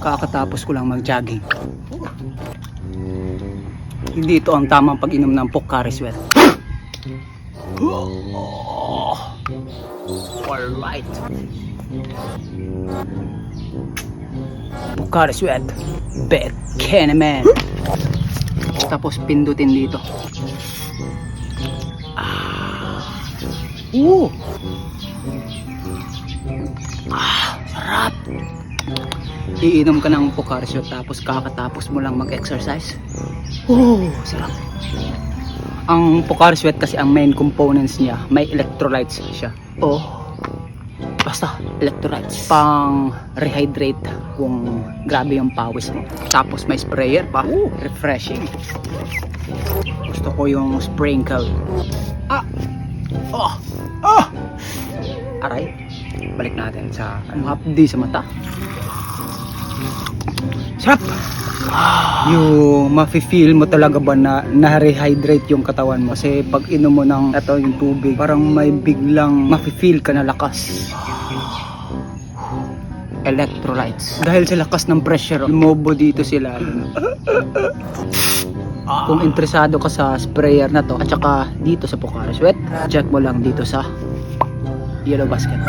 Kakatapos ko lang mag-jogging. Hindi ito ang tamang pag-inom ng Pocari Sweat. Alright. Pocari Sweat. Bet Kenneman. Tapos pindutin dito. Ah. Ooh. Ah. Iinom ka ng Sweat tapos kakatapos mo lang mag-exercise. Oh, sarap. Ang Pocari Sweat kasi ang main components niya, may electrolytes siya. Oh. Basta electrolytes. Pang rehydrate kung grabe yung pawis mo. Tapos may sprayer pa. Refreshing. Gusto ko yung sprinkle. Ah! Oh! Ah! Aray. Balik natin sa ano, hapdi sa mata. Sarap! Yung mafe-feel mo talaga ba na na-rehydrate yung katawan mo? Kasi pag inom mo ng ito yung tubig parang may biglang mafe-feel ka na lakas. Electrolytes. Dahil sa lakas ng pressure lumobo dito sila. Kung interesado ka sa sprayer na to at saka dito sa Pocari Sweat check mo lang dito sa Yellow Basket